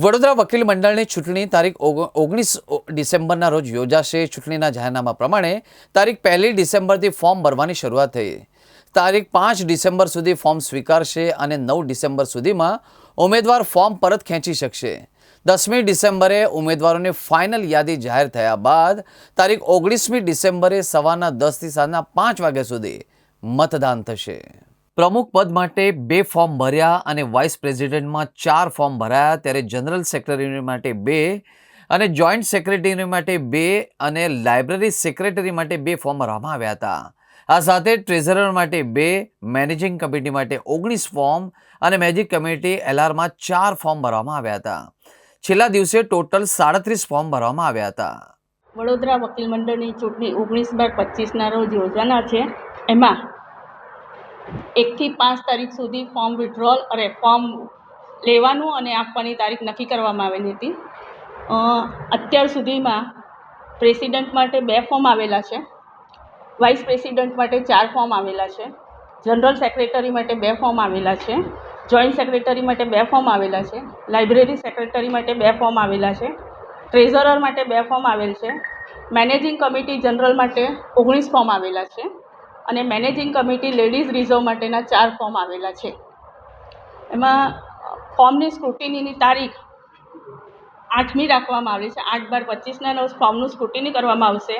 વડોદરા વકીલ મંડળની ચૂંટણી તારીખ ઓગણીસ ડિસેમ્બરના રોજ યોજાશે. ચૂંટણીના જાહેરનામા પ્રમાણે તારીખ પહેલી ડિસેમ્બરથી ફોર્મ ભરવાની શરૂઆત થઈ. તારીખ પાંચ ડિસેમ્બર સુધી ફોર્મ સ્વીકારશે અને નવ ડિસેમ્બર સુધીમાં ઉમેદવાર ફોર્મ પરત ખેંચી શકશે. દસમી ડિસેમ્બરે ઉમેદવારોની ફાઇનલ યાદી જાહેર થયા બાદ તારીખ ઓગણીસમી ડિસેમ્બરે સવારના દસથી સાંજના પાંચ વાગ્યા સુધી મતદાન થશે. પ્રમુખ પદ માટે બે ફોર્મ ભર્યા અને વાઇસ પ્રેસિડેન્ટમાં ચાર ફોર્મ ભરાયા. ત્યારે જનરલ સેક્રેટરી માટે બે અને જોઈન્ટ સેક્રેટરી માટે બે અને લાઇબ્રેરી સેક્રેટરી માટે બે ફોર્મ ભરવામાં આવ્યા હતા. આ સાથે ટ્રેઝરર માટે બે મેનેજિંગ કમિટી માટે ઓગણીસ ફોર્મ અને મેજિક કમિટી એલઆરમાં ચાર ફોર્મ ભરવામાં આવ્યા હતા. છેલ્લા દિવસે ટોટલ સાડત્રીસ ફોર્મ ભરવામાં આવ્યા હતા. વડોદરા વકીલ મંડળની ચૂંટણી ઓગણીસ બાર પચીસના રોજ યોજવાના છે. એમાં એકથી પાંચ તારીખ સુધી ફોર્મ વિડ્રોલ અને ફોર્મ લેવાનું અને આપવાની તારીખ નક્કી કરવામાં આવેલી હતી. અત્યાર સુધીમાં પ્રેસિડન્ટ માટે બે ફોર્મ આવેલા છે. વાઇસ પ્રેસિડન્ટ માટે ચાર ફોર્મ આવેલા છે. જનરલ સેક્રેટરી માટે બે ફોર્મ આવેલા છે. જોઈન્ટ સેક્રેટરી માટે બે ફોર્મ આવેલા છે. લાઇબ્રેરી સેક્રેટરી માટે બે ફોર્મ આવેલા છે. ટ્રેઝરર માટે બે ફોર્મ આવેલ છે. મેનેજિંગ કમિટી જનરલ માટે ઓગણીસ ફોર્મ આવેલા છે. અને મેનેજિંગ કમિટી લેડીઝ રિઝર્વ માટેના ચાર ફોર્મ આવેલા છે. એમાં ફોર્મની સ્ક્રુટિનીની તારીખ આઠમી રાખવામાં આવી છે. આઠ બાર પચીસના રોજ ફોર્મનું સ્ક્રુટિની કરવામાં આવશે.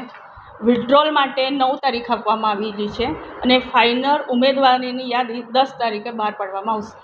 વિથડ્રોલ માટે નવ તારીખ આપવામાં આવેલી છે અને ફાઇનલ ઉમેદવારીની યાદી દસ તારીખે બહાર પાડવામાં આવશે.